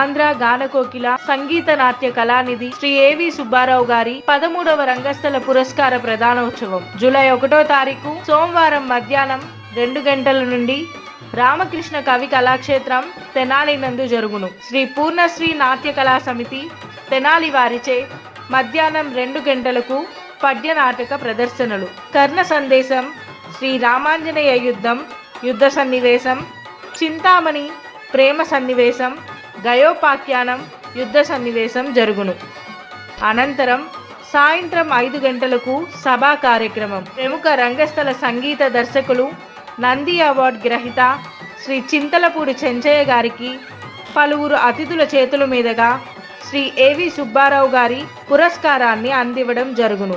ఆంధ్ర గానకోకిల సంగీత నాట్య కళానిధి శ్రీ ఏవి సుబ్బారావు గారి పదమూడవ రంగస్థల పురస్కార ప్రధానోత్సవం జూలై ఒకటో తారీఖు సోమవారం మధ్యాహ్నం రెండు గంటల నుండి రామకృష్ణ కవి కళాక్షేత్రం తెనాలి నందు జరుగును. శ్రీ పూర్ణశ్రీ నాట్య కళా సమితి తెనాలి వారిచే మధ్యాహ్నం రెండు గంటలకు పద్య నాటక ప్రదర్శనలు. కర్ణ సందేశం శ్రీ రామాంజనేయ యుద్ధం యుద్ధ సన్నివేశం చింతామణి ప్రేమ సన్నివేశం గయోపాఖ్యానం యుద్ధ సన్నివేశం జరుగును. అనంతరం సాయంత్రం ఐదు గంటలకు సభా కార్యక్రమం. ప్రముఖ రంగస్థల సంగీత దర్శకులు నంది అవార్డ్ గ్రహీత శ్రీ చింతలపూడి చెంచయ్య గారికి పలువురు అతిథుల చేతుల మీదుగా శ్రీ ఏవి సుబ్బారావు గారి పురస్కారాన్ని అందివ్వడం జరుగును.